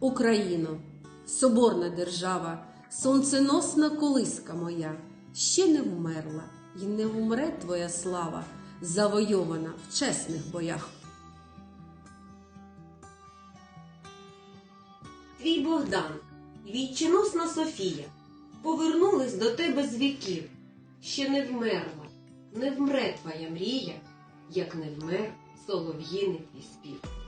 Україно, соборна держава, сонценосна колиска моя, ще не вмерла, і не вмре твоя слава, завойована в чесних боях. Твій Богдан і війчиносна Софія повернулись до тебе з віків. Ще не вмерла, не вмре твоя мрія, як не вмер солов'їний твій спів.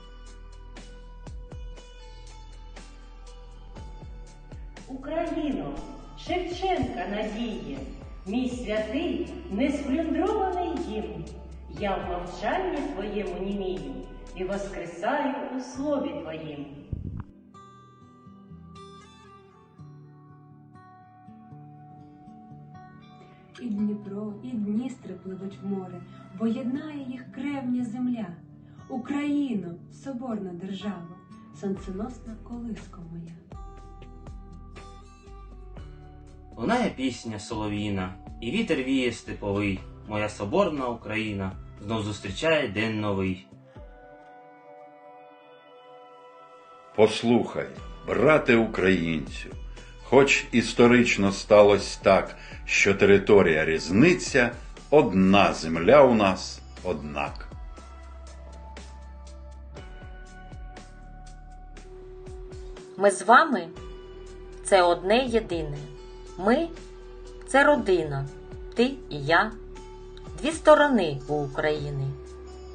Україно, Шевченка надіє, мій святий несплюндрований дім. Я в мовчанні твоєму німію і воскресаю у слові твоїм. І Дніпро, і Дністри пливуть в море, бо єднає їх кревня земля. Україно, соборна держава, сонценосна колиска моя. Лунає пісня солов'їна, і вітер віє степовий. Моя соборна Україна знов зустрічає день новий. Послухай, брате українцю, хоч історично сталося так, що територія різниця, одна земля у нас однак. Ми з вами це одне єдине. Ми це родина, ти і я, дві сторони у України,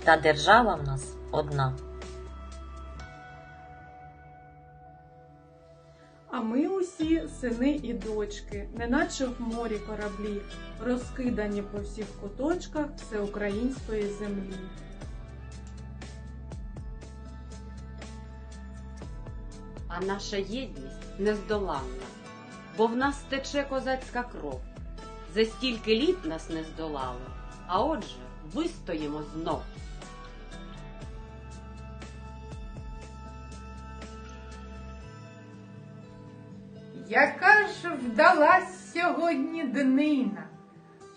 та держава в нас одна. А ми усі сини і дочки, неначе в морі кораблі, розкидані по всіх куточках всеукраїнської землі. А наша єдність нездоланна, бо в нас тече козацька кров. За стільки літ нас не здолало, а отже, вистоїмо знов. Яка ж вдалась сьогодні днина,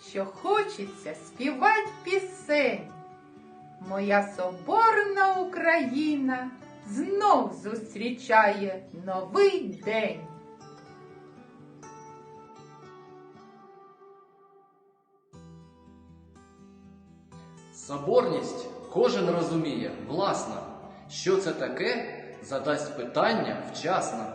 що хочеться співать пісень. Моя соборна Україна знов зустрічає новий день. Соборність кожен розуміє, власна. Що це таке, задасть питання вчасно.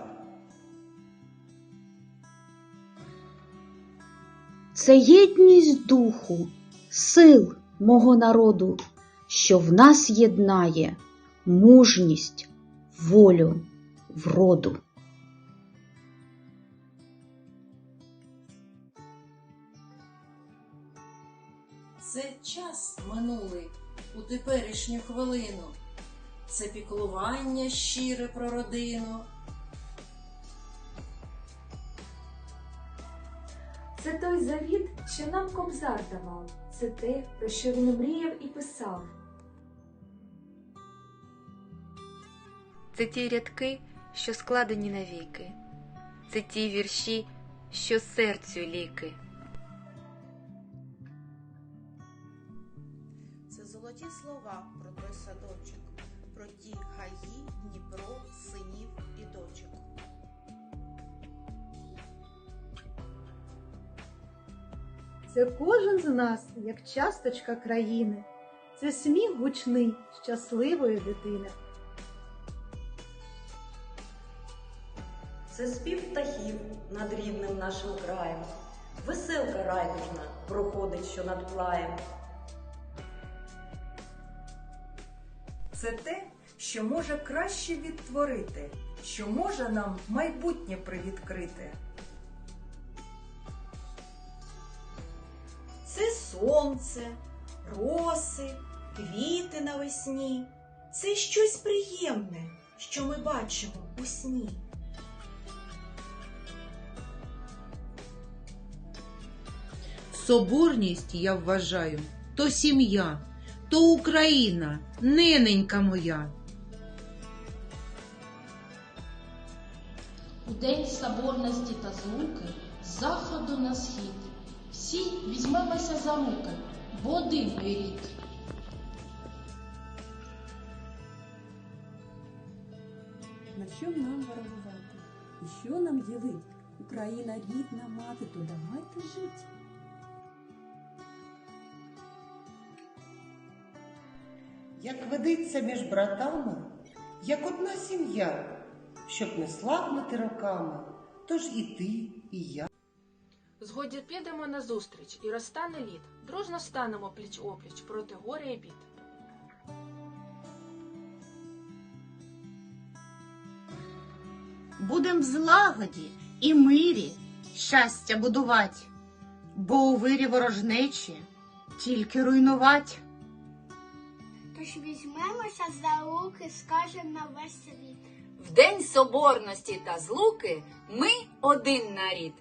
Це єдність духу, сил мого народу, що в нас єднає мужність, волю, вроду. Це час минулий у теперішню хвилину. Це піклування щире про родину. Це той завіт, що нам кобзар давав, це те, про що він мріяв і писав. Це ті рядки, що складені навіки, це ті вірші, що серцю ліки. Слова про той садочок, про ті гаї, Дніпро, синів і дочок. Це кожен з нас, як часточка країни. Це сміх гучний щасливої дитини. Це спів птахів над рідним нашим краєм. Веселка райдужна проходить, що над плаєм. Це те, що може краще відтворити, що може нам майбутнє привідкрити. Це сонце, роси, квіти навесні. Це щось приємне, що ми бачимо у сні. Соборність, я вважаю, то сім'я, то Україна, нененька моя. У день соборності та злуки з заходу на схід. Всі візьмемося за руки, бо один ми рід. на що нам ворогувати? І що нам ділить? Україна рідна мати, то давайте жить. Як ведеться між братами, як одна сім'я, щоб не слабнути роками, тож і ти, і я. Згоді підемо на зустріч і розтане лід. Дружно станемо пліч опліч проти горя і бід. Будем в злагоді і мирі щастя будувати, бо у вирі ворожнечі тільки руйнувать. Тож візьмемося за руки, скажем на весь світ. В день соборності та злуки ми один нарід.